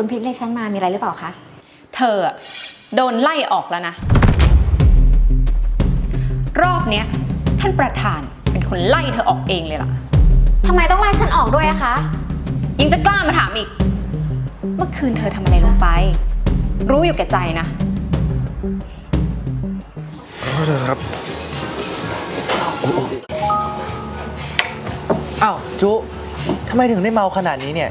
คุณพิมพ์เรียกฉันมามีอะไรหรือเปล่าคะ เธออะโดนไล่ออกแล้วนะ รอบเนี้ยท่านประธานเป็นคนไล่เธอออกเองเลยล่ะ ทำไมต้องไล่ฉันออกด้วยอะคะ ยังจะกล้ามาถามอีก เมื่อคืนเธอทำอะไรลงไป รู้อยู่แก่ใจนะ ขอโทษครับอ้าวจุทำไมถึงได้เมาขนาดนี้เนี่ย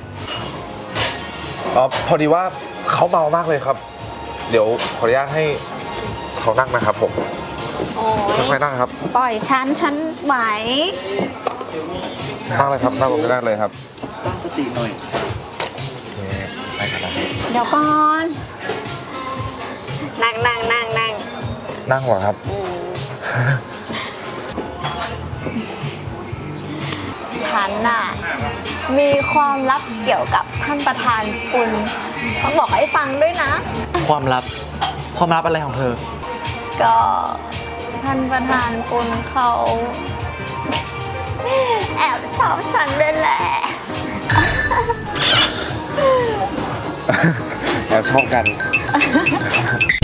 อ๋อพอดีว่าเขาเมามากเลยครับ เดี๋ยวขออนุญาตให้เขานั่งนะครับผมโอ้ค่อยๆนั่งครับ ปล่อยฉันฉันไหว นั่งเลยครับ นั่งลงไปนั่งเลยครับตั้งสติหน่อยนี่ได้ครับเดี๋ยวก่อนนั่งนั่งนั่งนั่งนั่งหัวครับฉันน่ะ มีความลับเกี่ยวกับท่านประธานคุณต้องบอกให้ฟังด้วยนะ ความลับ ความลับอะไรของเธอ ก็ท่านประธานคุณเขาแอบชอบฉันด้วยแหละ แอบชอบกันน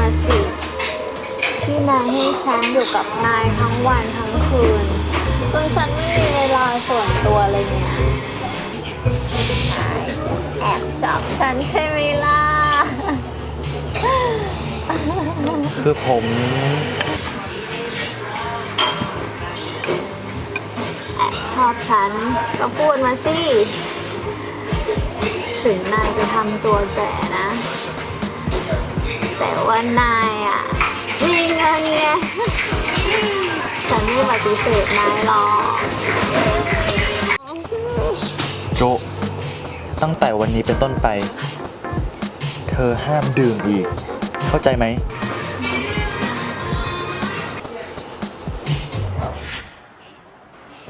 มาสิ ที่นายให้ฉันอยู่กับนายทั้งวันทั้งคืนจนฉันไม่มีเวลาส่วนตัวเลยเนี่ยนายแอบชอบฉันใช่ไหมล่ะ คือผม แอบชอบฉันก็พูดมาสิ ถึงนายจะทำตัวแก่นะ แต่ว่านายอะมีเงินไงฉันไม่ปฏิเสธนายหรอกโจตั้งแต่วันนี้เป็นต้นไป เธอห้ามดื่มอีก เข้าใจไหม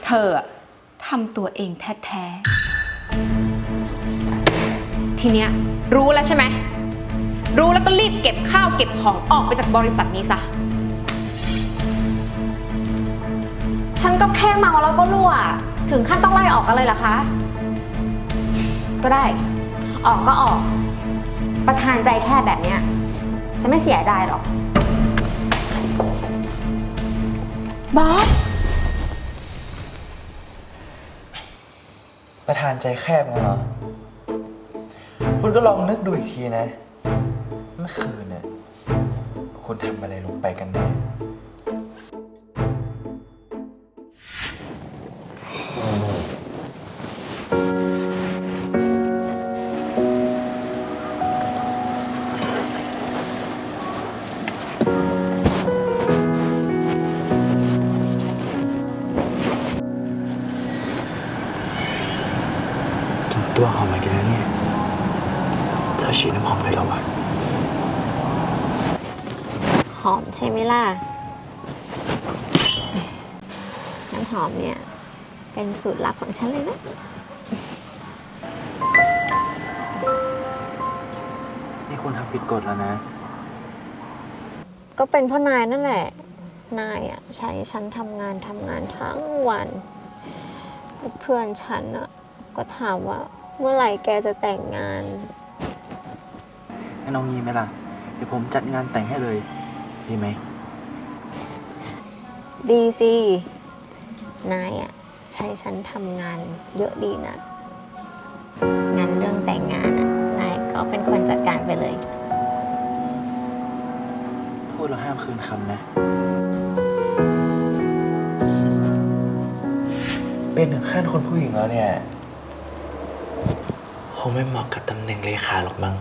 เธออะทำตัวเองแท้ๆ ทีเนี้ยรู้แล้วใช่ไหม รู้แล้วก็รีบเก็บข้าวเก็บของออกไปจากบริษัทนี้ซะ ฉันก็แค่เมาแล้วก็รั่ว ถึงขั้นต้องไล่ออกกันเลยเหรอคะ ก็ได้ ออกก็ออก ประธานใจแค่แบบเนี้ย ฉันไม่เสียดายหรอก บอส ประธานใจแคบงั้นเหรอ คุณก็ลองนึกดูอีกทีนะเมื่อคืนเนี่ยคุณทำอะไรลงไปกันแน่กินตัวหอมมากันแล้วเนี่ยเธอฉีดน้ำหอมเลยเหรอวะ หอมใช่ไหมล่ะ น้ำหอมเนี่ย เป็นสูตรลับของฉันเลยนะนี่คุณทำผิดกฎแล้วนะ ก็เป็นเพ่อนายนั่นแหละ นายอะใช้ฉันทำงานทำงานทั้งวันเพื่อนฉันอะก็ถามว่าเมื่อไหร่แกจะแต่งงานงั้นเอางี้ไหมล่ะ เดี๋ยวผมจัดงานแต่งให้เลย ดีไหม ดีสิ นายอะใช้ฉันทำงานเยอะดีนะงั้นเรื่องแต่งงานอะนายก็เป็นคนจัดการไปเลย พูดแล้วห้ามคืนคำนะ เป็นถึงขั้นคนผู้หญิงแล้วเนี่ย คงไม่เหมาะกับตำแหน่งเลขาหรอกมั้ง